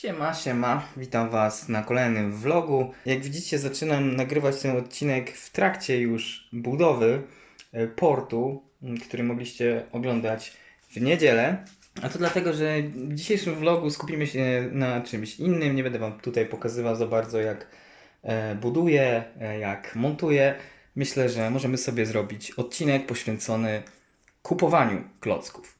Siema, siema, witam Was na kolejnym vlogu. Jak widzicie, zaczynam nagrywać ten odcinek w trakcie już budowy e, portu, który mogliście oglądać w niedzielę. A to dlatego, że w dzisiejszym vlogu skupimy się na czymś innym. Nie będę Wam tutaj pokazywał za bardzo, jak e, buduję, e, jak montuję. Myślę, że możemy sobie zrobić odcinek poświęcony kupowaniu klocków.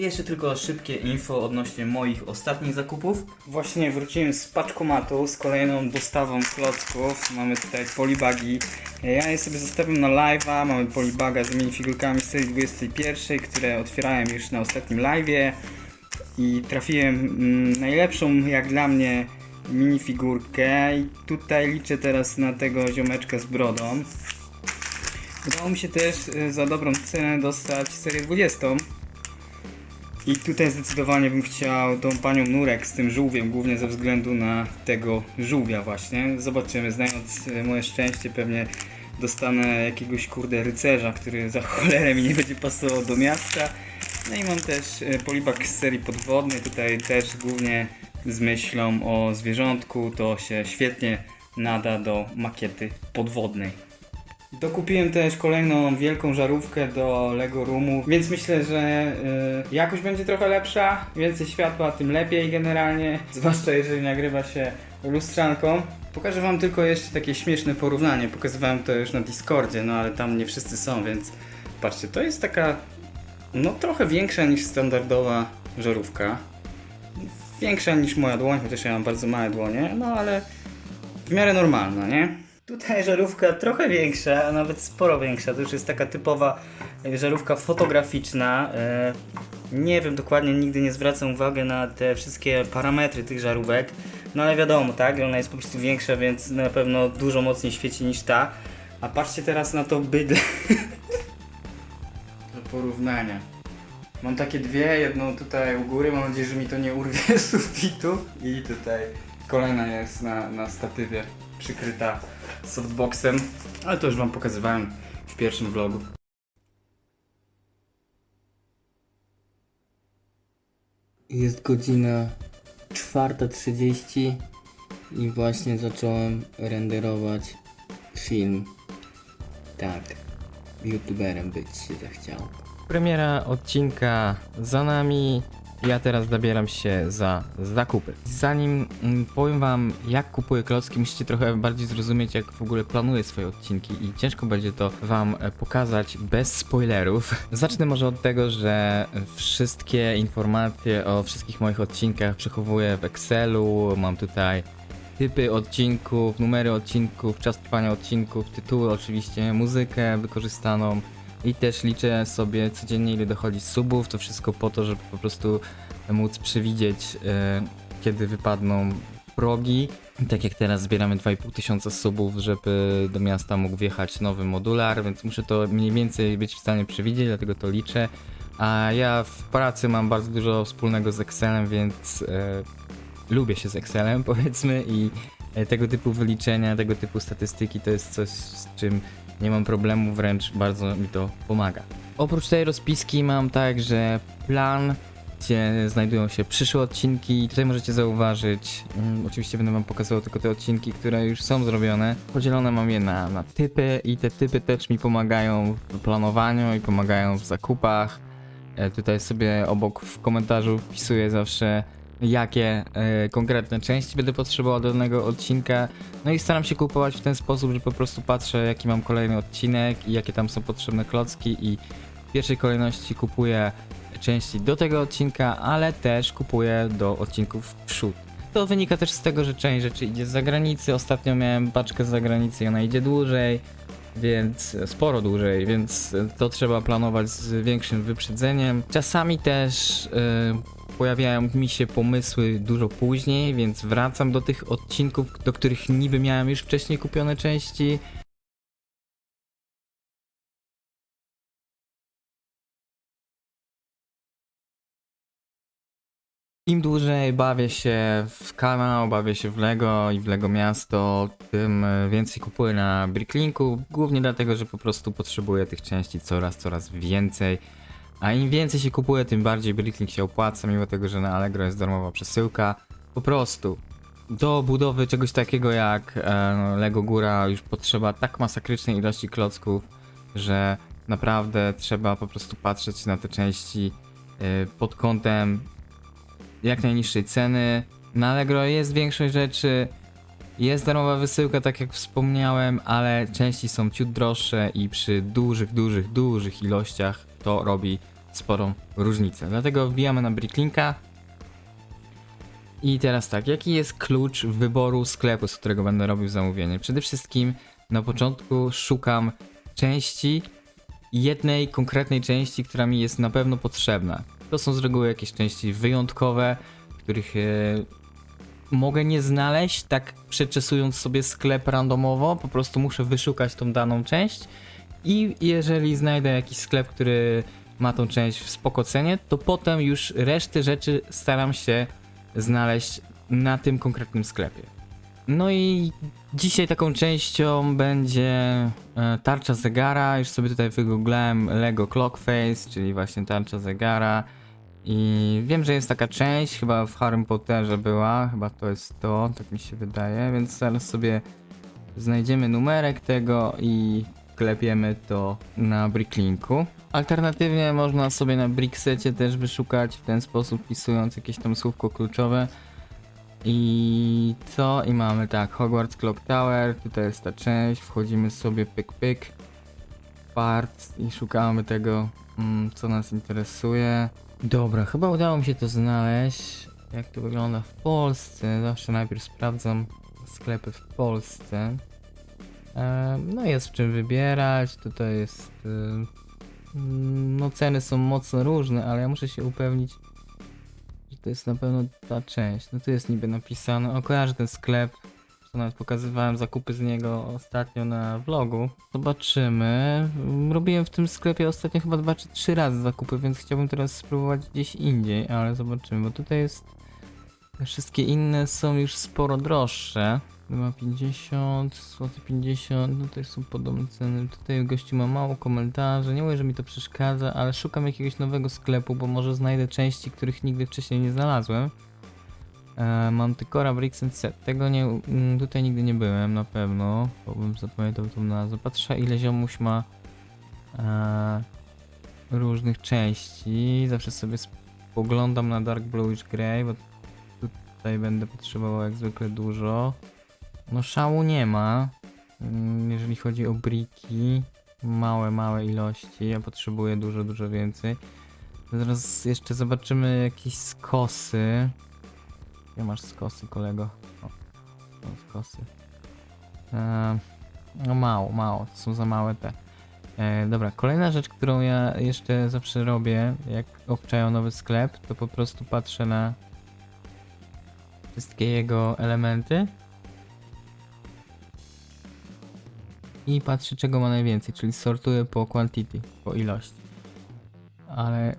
Jeszcze tylko szybkie info odnośnie moich ostatnich zakupów. Właśnie wróciłem z paczkomatu z kolejną dostawą klocków. Mamy tutaj polibagi. Ja je sobie zostawiam na live'a. Mamy polibaga z minifigurkami z serii 21, które otwierałem już na ostatnim live'ie. I trafiłem mm, najlepszą jak dla mnie minifigurkę. I tutaj liczę teraz na tego ziomeczka z brodą. Udało mi się też y, za dobrą cenę dostać serię 20. I tutaj zdecydowanie bym chciał tą panią Nurek z tym żółwiem, głównie ze względu na tego żółwia właśnie. Zobaczymy, znając e, moje szczęście pewnie dostanę jakiegoś kurde rycerza, który za cholerę mi nie będzie pasował do miasta. No i mam też e, polibak z serii podwodnej, tutaj też głównie z myślą o zwierzątku, to się świetnie nada do makiety podwodnej. Dokupiłem też kolejną wielką żarówkę do Lego Roomu, więc myślę, że y, jakość będzie trochę lepsza, więcej światła, tym lepiej generalnie, zwłaszcza jeżeli nagrywa się lustrzanką. Pokażę wam tylko jeszcze takie śmieszne porównanie, pokazywałem to już na Discordzie, no ale tam nie wszyscy są, więc patrzcie, to jest taka no trochę większa niż standardowa żarówka. Większa niż moja dłoń, chociaż ja mam bardzo małe dłonie, no ale w miarę normalna, nie? Tutaj żarówka trochę większa, a nawet sporo większa. To już jest taka typowa e, żarówka fotograficzna. E, Nie wiem dokładnie, nigdy nie zwracam uwagi na te wszystkie parametry tych żarówek. No ale wiadomo, tak? Ona jest po prostu większa, więc na pewno dużo mocniej świeci niż ta. A patrzcie teraz na to bydle. Do porównania. Mam takie dwie, jedną tutaj u góry, mam nadzieję, że mi to nie urwie sufitu. I tutaj kolejna jest na, na statywie przykryta softboxem, ale to już wam pokazywałem w pierwszym vlogu. Jest godzina 4.30 i właśnie zacząłem renderować film. Tak, youtuberem być się zachciało. Premiera odcinka za nami. Ja teraz zabieram się za zakupy. Zanim mm, powiem wam, jak kupuję klocki, musicie trochę bardziej zrozumieć, jak w ogóle planuję swoje odcinki i ciężko będzie to wam e, pokazać bez spoilerów. Zacznę może od tego, że wszystkie informacje o wszystkich moich odcinkach przechowuję w Excelu. Mam tutaj typy odcinków, numery odcinków, czas trwania odcinków, tytuły oczywiście, muzykę wykorzystaną i też liczę sobie codziennie ile dochodzi subów, to wszystko po to, żeby po prostu móc przewidzieć e, kiedy wypadną progi. Tak jak teraz zbieramy 2,5 tysiąca subów, żeby do miasta mógł wjechać nowy modular, więc muszę to mniej więcej być w stanie przewidzieć, dlatego to liczę. A ja w pracy mam bardzo dużo wspólnego z Excelem, więc e, lubię się z Excelem powiedzmy i e, tego typu wyliczenia, tego typu statystyki to jest coś, z czym nie mam problemu, wręcz bardzo mi to pomaga. Oprócz tej rozpiski mam także plan, gdzie znajdują się przyszłe odcinki. Tutaj możecie zauważyć, mm, oczywiście będę wam pokazywał tylko te odcinki, które już są zrobione. Podzielone mam je na, na typy i te typy też mi pomagają w planowaniu i pomagają w zakupach. E, Tutaj sobie obok w komentarzu wpisuję zawsze jakie e, konkretne części będę potrzebował do danego odcinka. No i staram się kupować w ten sposób, że po prostu patrzę jaki mam kolejny odcinek i jakie tam są potrzebne klocki i w pierwszej kolejności kupuję części do tego odcinka, ale też kupuję do odcinków w przód. To wynika też z tego, że część rzeczy idzie z zagranicy. Ostatnio miałem paczkę z zagranicy i ona idzie dłużej, więc sporo dłużej, więc to trzeba planować z większym wyprzedzeniem. Czasami też y, pojawiają mi się pomysły dużo później, więc wracam do tych odcinków, do których niby miałem już wcześniej kupione części. Im dłużej bawię się w kanał, bawię się w Lego i w Lego Miasto, tym więcej kupuję na Bricklinku. Głównie dlatego, że po prostu potrzebuję tych części coraz, coraz więcej. A im więcej się kupuje, tym bardziej Bricklink się opłaca, mimo tego, że na Allegro jest darmowa przesyłka. Po prostu do budowy czegoś takiego jak e, no, Lego Góra już potrzeba tak masakrycznej ilości klocków, że naprawdę trzeba po prostu patrzeć na te części e, pod kątem jak najniższej ceny. Na Allegro jest większość rzeczy, jest darmowa wysyłka, tak jak wspomniałem, ale części są ciut droższe i przy dużych, dużych, dużych ilościach to robi sporą różnicę. Dlatego wbijamy na Bricklinka. I teraz tak, jaki jest klucz wyboru sklepu, z którego będę robił zamówienie? Przede wszystkim na początku szukam części, jednej konkretnej części, która mi jest na pewno potrzebna. To są z reguły jakieś części wyjątkowe, których e, mogę nie znaleźć, tak przeczesując sobie sklep randomowo, po prostu muszę wyszukać tą daną część i jeżeli znajdę jakiś sklep, który ma tą część w spoko cenie, to potem już resztę rzeczy staram się znaleźć na tym konkretnym sklepie. No i dzisiaj taką częścią będzie e, tarcza zegara. Już sobie tutaj wygooglałem Lego Clock Face, czyli właśnie tarcza zegara. I wiem, że jest taka część, chyba w Harry Potterze była, chyba to jest to, tak mi się wydaje, więc zaraz sobie znajdziemy numerek tego i klepiemy to na Bricklinku. Alternatywnie można sobie na Bricksecie też wyszukać w ten sposób, wpisując jakieś tam słówko kluczowe. I co? I mamy tak, Hogwarts Clock Tower, tutaj jest ta część, wchodzimy sobie pyk pyk, parts i szukamy tego, mm, co nas interesuje. Dobra, chyba udało mi się to znaleźć, jak to wygląda w Polsce, zawsze najpierw sprawdzam sklepy w Polsce. E, no jest w czym wybierać, tutaj jest, y, mm, no ceny są mocno różne, ale ja muszę się upewnić, że to jest na pewno ta część. No tu jest niby napisane, o kojarzę ten sklep, co nawet pokazywałem zakupy z niego ostatnio na vlogu. Zobaczymy. Robiłem w tym sklepie ostatnio chyba dwa czy trzy razy zakupy, więc chciałbym teraz spróbować gdzieś indziej, ale zobaczymy, bo tutaj jest... Wszystkie inne są już sporo droższe. Ma 50, zł 50, no to są podobne ceny. Tutaj gościu ma mało komentarzy, nie mówię, że mi to przeszkadza, ale szukam jakiegoś nowego sklepu, bo może znajdę części, których nigdy wcześniej nie znalazłem. E, Manticora Bricks and Set. Tego nie, mm, tutaj nigdy nie byłem na pewno, bo bym zapamiętał tą nazwę. Patrzę ile ziomuś ma e, różnych części. Zawsze sobie spoglądam na Dark Bluish Grey, bo tutaj będę potrzebował jak zwykle dużo. No szału nie ma, mm, jeżeli chodzi o briki. Małe, małe ilości. Ja potrzebuję dużo, dużo więcej. Zaraz jeszcze zobaczymy jakieś skosy. Gdzie masz skosy, kolego? O, są skosy. Eee, no mało, mało, to są za małe te. E, dobra, kolejna rzecz, którą ja jeszcze zawsze robię, jak obczaję nowy sklep, to po prostu patrzę na wszystkie jego elementy i patrzę czego ma najwięcej, czyli sortuję po quantity, po ilości. Ale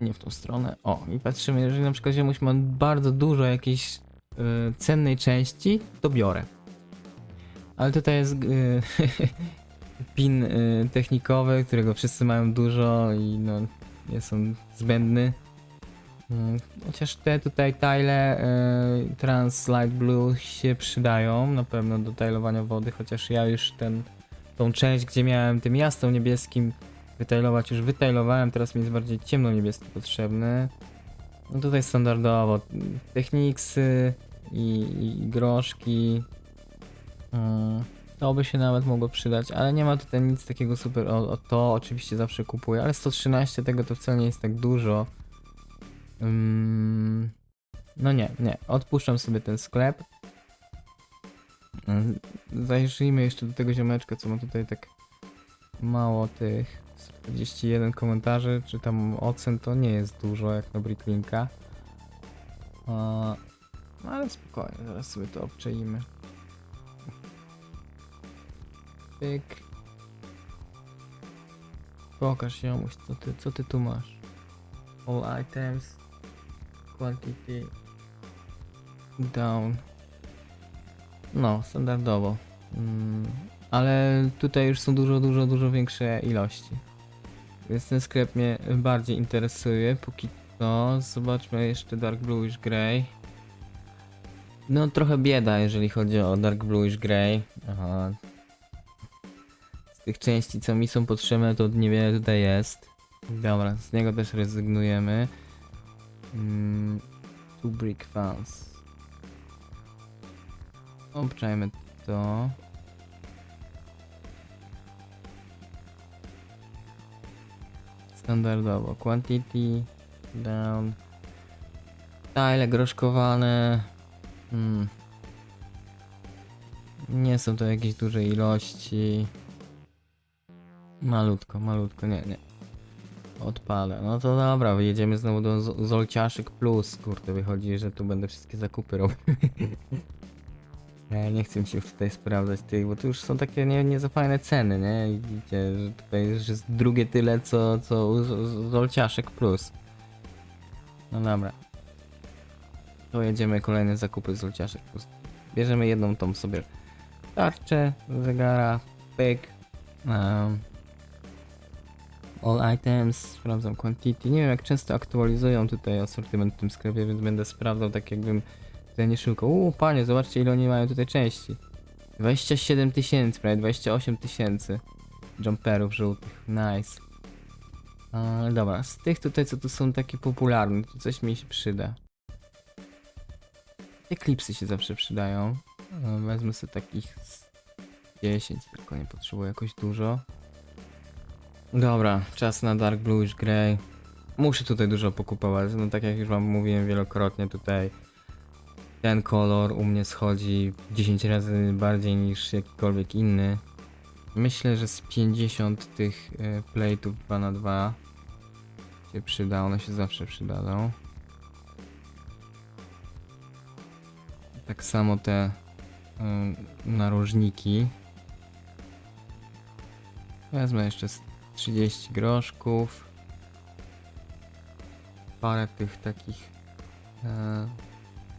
nie w tą stronę. O, i patrzymy, jeżeli na przykład ziomuś ma bardzo dużo jakiejś y, cennej części, to biorę. Ale tutaj jest y, pin y, technikowy, którego wszyscy mają dużo i no jest on zbędny. Mm, Chociaż te tutaj tile y, Trans Light Blue się przydają na pewno do tilowania wody, chociaż ja już ten, tą część, gdzie miałem tym jasną niebieskim wytajlować już wytajlowałem, teraz mi jest bardziej ciemno-niebieski potrzebny. No tutaj standardowo Technicsy i, i groszki. Mm, To by się nawet mogło przydać, ale nie ma tutaj nic takiego super. O, o to oczywiście zawsze kupuję, ale 113 tego to wcale nie jest tak dużo. No nie, nie. Odpuszczam sobie ten sklep. Zajrzyjmy jeszcze do tego ziomeczka, co ma tutaj tak mało tych 41 komentarzy, czy tam ocen to nie jest dużo jak na Bricklinka. A, No ale spokojnie, zaraz sobie to obczaimy. Pyk. Pokaż jomuś, co ty, co ty tu masz. All items. Quantity down. No, standardowo. Mm, ale tutaj już są dużo, dużo, dużo większe ilości. Więc ten sklep mnie bardziej interesuje. Póki co, zobaczmy jeszcze Dark Bluish Grey. No trochę bieda, jeżeli chodzi o Dark Bluish Grey. Aha. Z tych części, co mi są potrzebne, to niewiele tutaj jest. Dobra, z niego też rezygnujemy. Mm, two Brick Fans. Obczajmy to. Standardowo. Quantity down. Tile groszkowane. Hmm. Nie są to jakieś duże ilości. Malutko, malutko, nie, nie. Odpada. No to dobra, jedziemy znowu do Z- Zolciaszek Plus. Kurde, wychodzi, że tu będę wszystkie zakupy robił. Ja nie chcę mi się już tutaj sprawdzać tych, bo tu już są takie nie, nie za fajne ceny, nie? Widzicie, że tutaj już jest drugie tyle, co, co u Plus. No dobra. To jedziemy kolejne zakupy z Zolciaszek Plus. Bierzemy jedną tą sobie tarczę, zegara, pyk. Um, all items, sprawdzam quantity. Nie wiem jak często aktualizują tutaj asortyment w tym sklepie, więc będę sprawdzał tak jakbym tutaj nie szukał. Uuu, panie, zobaczcie ile oni mają tutaj części. 27 tysięcy, prawie 28 tysięcy jumperów żółtych. Nice. Ale dobra, z tych tutaj co tu są takie popularne, to coś mi się przyda. Eklipsy się zawsze przydają. E, Wezmę sobie takich z 10, tylko nie potrzebuję jakoś dużo. Dobra, czas na Dark Bluish Grey. Muszę tutaj dużo pokupować, no tak jak już wam mówiłem wielokrotnie tutaj ten kolor u mnie schodzi 10 razy bardziej niż jakikolwiek inny. Myślę, że z 50 tych y, plate'ów 2 na 2 się przyda, one się zawsze przydadzą. Tak samo te y, narożniki. Wezmę jeszcze 30 groszków. Parę tych takich e,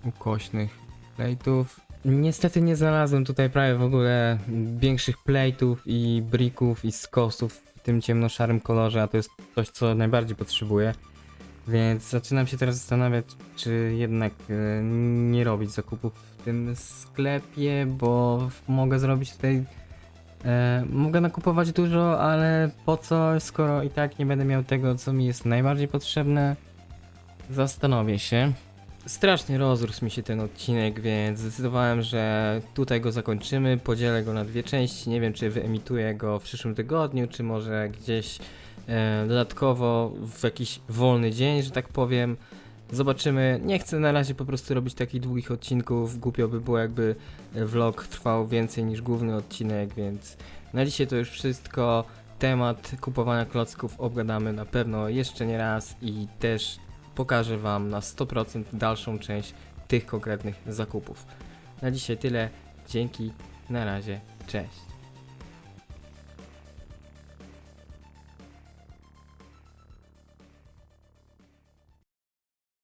ukośnych plate'ów. Niestety nie znalazłem tutaj prawie w ogóle większych plate'ów i bricków i skosów w tym ciemnoszarym kolorze, a to jest coś, co najbardziej potrzebuję. Więc zaczynam się teraz zastanawiać, czy jednak e, nie robić zakupów w tym sklepie, bo mogę zrobić tutaj. E, mogę nakupować dużo, ale po co, skoro i tak nie będę miał tego, co mi jest najbardziej potrzebne? Zastanowię się. Strasznie rozrósł mi się ten odcinek, więc zdecydowałem, że tutaj go zakończymy. Podzielę go na dwie części. Nie wiem, czy wyemituję go w przyszłym tygodniu, czy może gdzieś e, dodatkowo w jakiś wolny dzień, że tak powiem. Zobaczymy. Nie chcę na razie po prostu robić takich długich odcinków. Głupio by było, jakby e, vlog trwał więcej niż główny odcinek, więc na dzisiaj to już wszystko. Temat kupowania klocków obgadamy na pewno jeszcze nie raz i też pokażę Wam na 100% dalszą część tych konkretnych zakupów. Na dzisiaj tyle. Dzięki. Na razie. Cześć.